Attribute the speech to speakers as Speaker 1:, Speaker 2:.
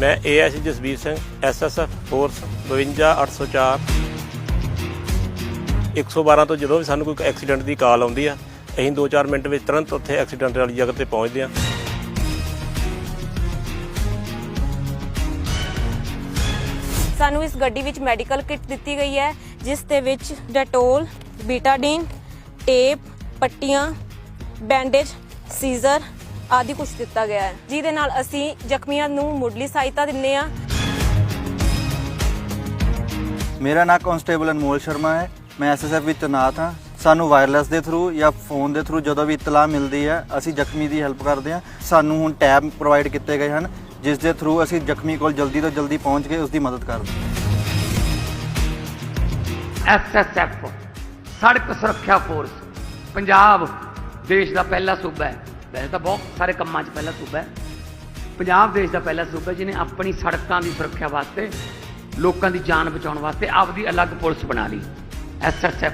Speaker 1: ਮੈਂ ASG Jasbir Singh SSF force 52804 112 ਤੋਂ ਜਦੋਂ ਵੀ ਸਾਨੂੰ ਕੋਈ ਐਕਸੀਡੈਂਟ ਦੀ ਕਾਲ ਆਉਂਦੀ ਆ, ਅਸੀਂ 2-4 ਮਿੰਟ ਵਿੱਚ ਤੁਰੰਤ ਉੱਥੇ ਐਕਸੀਡੈਂਟ ਵਾਲੀ ਜਗ੍ਹਾ ਤੇ ਪਹੁੰਚਦੇ ਆ।
Speaker 2: ਸਾਨੂੰ ਇਸ ਗੱਡੀ ਵਿੱਚ ਮੈਡੀਕਲ ਕਿੱਟ ਦਿੱਤੀ ਗਈ ਹੈ, ਜਿਸ ਦੇ ਵਿੱਚ ਡੈਟੋਲ, ਬੀਟਾਡੀਨ, ਟੇਪ, ਪੱਟੀਆਂ, ਬੈਂਡੇਜ, ਸੀਜ਼ਰ ਆਦਿ ਕੁਝ ਦਿੱਤਾ ਗਿਆ ਹੈ। ਜਿਹਦੇ ਨਾਲ ਅਸੀਂ ਜ਼ਖਮੀਆਂ ਨੂੰ ਮੁੱਢਲੀ ਸਹਾਇਤਾ ਦਿੰਦੇ ਹਾਂ।
Speaker 3: ਮੇਰਾ ਨਾਮ ਕਾਂਸਟੇਬਲ ਅਨਮੋਲ ਸ਼ਰਮਾ ਹੈ। ਮੈਂ ਐਸਐਸਐਫ ਵਿੱਚ ਤੈਨਾਤ ਹਾਂ। ਸਾਨੂੰ ਵਾਇਰਲੈਸ ਦੇ ਥਰੂ ਜਾਂ ਫੋਨ ਦੇ ਥਰੂ ਜਦੋਂ ਵੀ ਇਤਲਾਹ ਮਿਲਦੀ ਹੈ ਅਸੀਂ ਜ਼ਖਮੀ ਦੀ ਹੈਲਪ ਕਰਦੇ ਹਾਂ। ਸਾਨੂੰ ਹੁਣ ਟੈਬ ਪ੍ਰੋਵਾਈਡ ਕੀਤੇ ਗਏ ਹਨ ਜਿਸ ਦੇ ਥਰੂ ਅਸੀਂ ਜ਼ਖਮੀ ਕੋਲ ਜਲਦੀ ਤੋਂ ਜਲਦੀ ਪਹੁੰਚ ਕੇ ਉਸ ਦੀ ਮਦਦ ਕਰਦੇ ਹਾਂ।
Speaker 4: ਐਸਐਸਐਫ ਸੜਕ ਸੁਰੱਖਿਆ ਫੋਰਸ ਪੰਜਾਬ ਦੇਸ਼ ਦਾ ਪਹਿਲਾ ਸੂਬਾ ਹੈ। ਵੈਸੇ ਤਾਂ ਬਹੁਤ ਸਾਰੇ ਕੰਮਾਂ 'ਚ ਪਹਿਲਾ ਸੂਬਾ ਹੈ। ਪੰਜਾਬ ਦੇਸ਼ ਦਾ ਪਹਿਲਾ ਸੂਬਾ ਜਿਹਨੇ ਆਪਣੀ ਸੜਕਾਂ ਦੀ ਸੁਰੱਖਿਆ ਵਾਸਤੇ, ਲੋਕਾਂ ਦੀ ਜਾਨ ਬਚਾਉਣ ਵਾਸਤੇ ਆਪਦੀ ਅਲੱਗ ਪੁਲਿਸ ਬਣਾ ਲਈ। ਐਸਐਸਐਫ